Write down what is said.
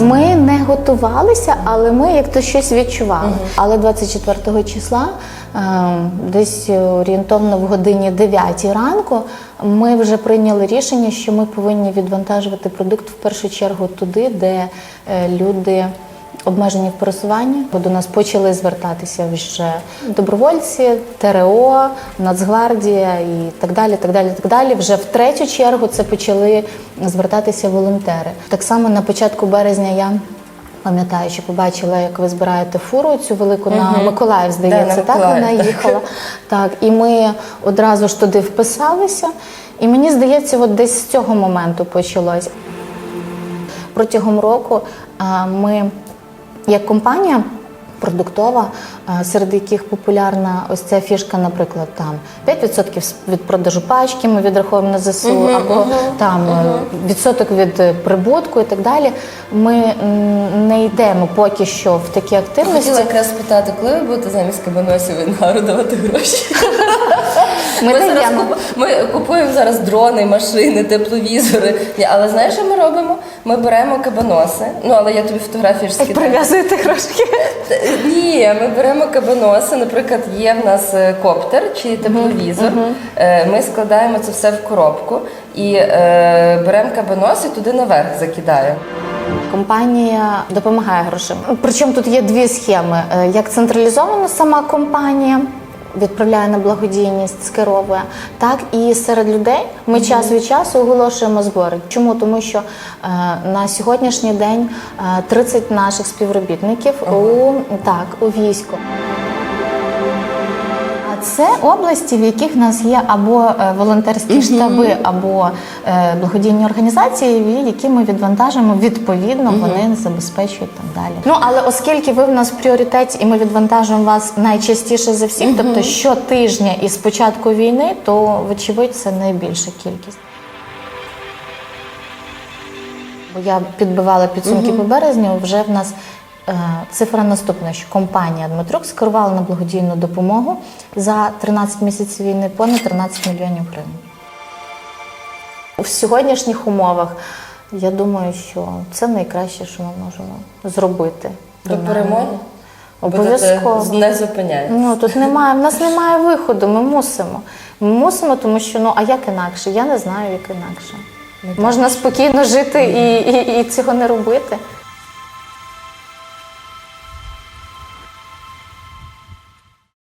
Ми не готувалися, але ми як то щось відчували. Але 24 числа, е, десь орієнтовно в годині 9 ранку, ми вже прийняли рішення, що ми повинні відвантажувати продукт в першу чергу туди, де е, люди. Обмежені в пересуванні, бо до нас почали звертатися вже добровольці, ТРО, Нацгвардія і так далі. Так далі, так далі. Вже в третю чергу це почали звертатися волонтери. Так само на початку березня я. Пам'ятаю, що побачила, як ви збираєте фуру цю велику на Миколаїв, здається, на так Миколаїв, вона їхала. Так, і ми одразу ж туди вписалися. І мені здається, от десь з цього моменту почалось. Протягом року ми, як компанія продуктова, серед яких популярна ось ця фішка, наприклад, там 5% від продажу пачки ми відраховуємо на ЗСУ, або там е, відсоток від е, прибутку і так далі. Ми не йдемо поки що в такі активності. Хотіла якраз спитати, коли ви будете замість кабаносів і інгару давати гроші? Ми зараз даємо. купу- ми купуємо зараз дрони, машини, тепловізори. Але знаєш, що ми робимо? Ми беремо кабаноси. Ну але я тобі фотографії ж скидаю. Прив'язуєте гроші. Ні, ми беремо кабаноси. Наприклад, є в нас е, коптер чи тепловізор. Е, Ми складаємо це все в коробку і е, беремо кабанос і туди наверх закидаємо. Компанія допомагає грошима. Причому тут є дві схеми: як централізовано сама компанія. Відправляє на благодійність, скеровує, так і серед людей ми час від часу оголошуємо збори. Чому? Тому що е, на сьогоднішній день е, 30 наших співробітників у так у війську. Це області, в яких в нас є або е, волонтерські штаби, або е, благодійні організації, які ми відвантажимо відповідно, вони забезпечують там далі. Ну але оскільки ви в нас в пріоритеті, і ми відвантажуємо вас найчастіше за всіх, тобто щотижня із початку війни, то вочевидь це найбільша кількість. Бо я підбивала підсумки по березню. Вже в нас цифра наступна, що компанія Дмитрук скерувала на благодійну допомогу за 13 місяців війни понад 13 мільйонів гривень. В сьогоднішніх умовах я думаю, що це найкраще, що ми можемо зробити. До перемоги Обов'язково. Не зупиняєтесь. Ну тут немає, в нас немає виходу. Ми мусимо. Ми мусимо, тому що ну а як інакше? Я не знаю, як інакше. Можна спокійно жити і, і, і цього не робити.